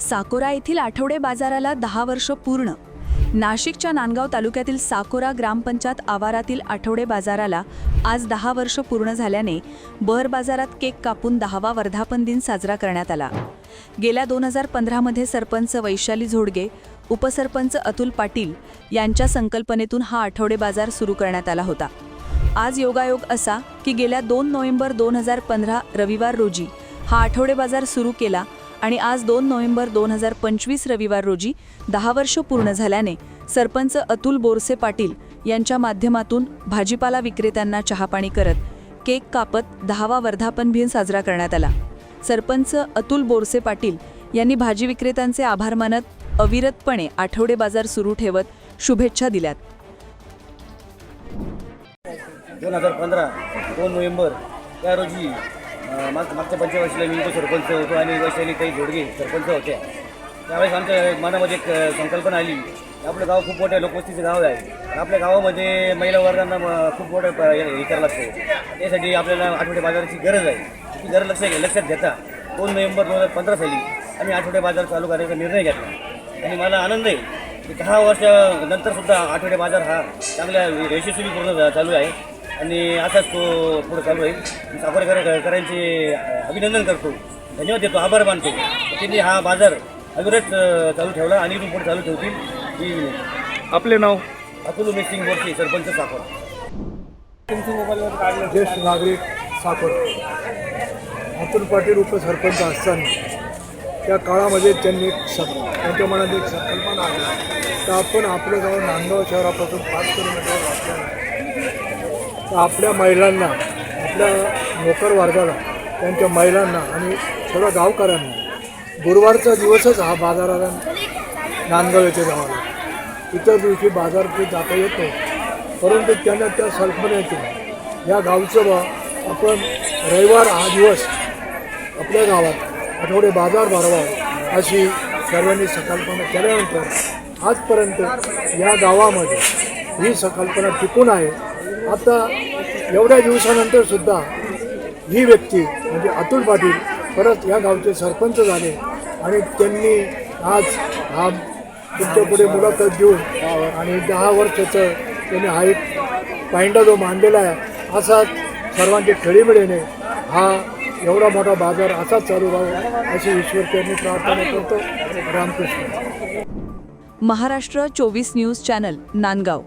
साकोरा येथील आठवडे बाजाराला दहा वर्ष पूर्ण. नाशिकच्या नांदगाव तालुक्यातील साकोरा ग्रामपंचायत आवारातील आठवडे बाजाराला आज दहा वर्ष पूर्ण झाल्याने बर बाजारात केक कापून दहावा वर्धापन दिन साजरा करण्यात आला. गेल्या दोन हजार पंधरामध्ये सरपंच वैशाली झोडगे उपसरपंच अतुल पाटील यांच्या संकल्पनेतून हा आठवडे बाजार सुरू करण्यात आला होता. आज योगायोग असा की गेल्या दोन नोव्हेंबर दोन हजार पंधरा रविवार रोजी हा आठवडे बाजार सुरू केला आणि आज दोन नोव्हेंबर दोन हजार पंचवीस रविवार रोजी दहा वर्ष पूर्ण झाल्याने सरपंच अतुल बोरसे पाटील यांच्या माध्यमातून भाजीपाला विक्रेत्यांना चहापाणी करत केक कापत दहावा वर्धापन दिन साजरा करण्यात आला. सरपंच अतुल बोरसे पाटील यांनी भाजी विक्रेत्यांचे आभार मानत अविरतपणे आठवडे बाजार सुरू ठेवत शुभेच्छा दिल्यात. दोन हजार पंधरा दोन नोव्हेंबर त्या रोजी माग मागच्या पंचवर्षीला मी तो सरपंच होतो आणि वैशाली काही जोडगे सरपंच होत्या त्यावेळेस आमच्या मनामध्ये एक संकल्पना आली आपलं गाव खूप मोठ्या लोकवस्तीचं गाव आहे. आपल्या गावामध्ये महिला वर्गांना खूप मोठं प- हे हे करावं लागतं. त्यासाठी आपल्याला आठवडे बाजाराची गरज आहे. ती गरज लक्षात लक्षात घेता. दोन नोव्हेंबर दोन हजार पंधरा साली आम्ही आठवडे बाजार चालू करायचा निर्णय घेतला. आणि मला आनंद आहे की दहा वर्षानंतरसुद्धा आठवडे बाजार हा चांगल्या यशस्वीपूर्ण चालू आहे. आणि असाच तो पुढे चालू आहे मी साखरेकर करांचे अभिनंदन करतो. धन्यवाद देतो. आभार मानतो. त्यांनी हा बाजार अविरत अ, चालू ठेवला आणि इथून पुढे चालू ठेवतील. ही विनंती. आपले नाव? अतुल उमेश सिंग बोरसे सरपंच साखर. ज्येष्ठ नागरिक साखर. अतुल पाटील उपसरपंच असताना त्या काळामध्ये त्यांनी एक सक त्यांच्या मनात एक संकल्पना आली. तर आपण आपलं गाव नांदगाव शहरापासून पाच किलोमीटरवर असल्यानं तर आपल्या महिलांना आपल्या नोकरवर्गाला त्यांच्या महिलांना आणि सर्व गावकऱ्यांना गुरुवारचा दिवसच हा बाजाराला नांदगाव येथे गावाला इतर दिवशी बाजारपेठ जाता येतो परंतु त्यांना त्या कल्पनेतून या गावचं बा आपण रविवार हा दिवस आपल्या गावात आठवडे बाजार भरवा अशी सर्वांनी संकल्पना केल्यानंतर आजपर्यंत या गावामध्ये ही संकल्पना टिकून आहे. आता एवढ्या दिवसानंतर सुद्धा ही व्यक्ती म्हणजे अतुल पाटील परत या गावचे सरपंच झाले आणि त्यांनी आज हा तुमच्यापुढे मुलाखत देऊन आणि दहा वर्षाचं त्यांनी हा एक पायंडा जो मांडलेला आहे असाच सर्वांची खेळीमेळीने हा एवढा मोठा बाजार असाच चालू राहावा अशी ईश्वरचरणी प्रार्थना करतो. रामकृष्ण. महाराष्ट्र चोवीस न्यूज चॅनल नांदगाव.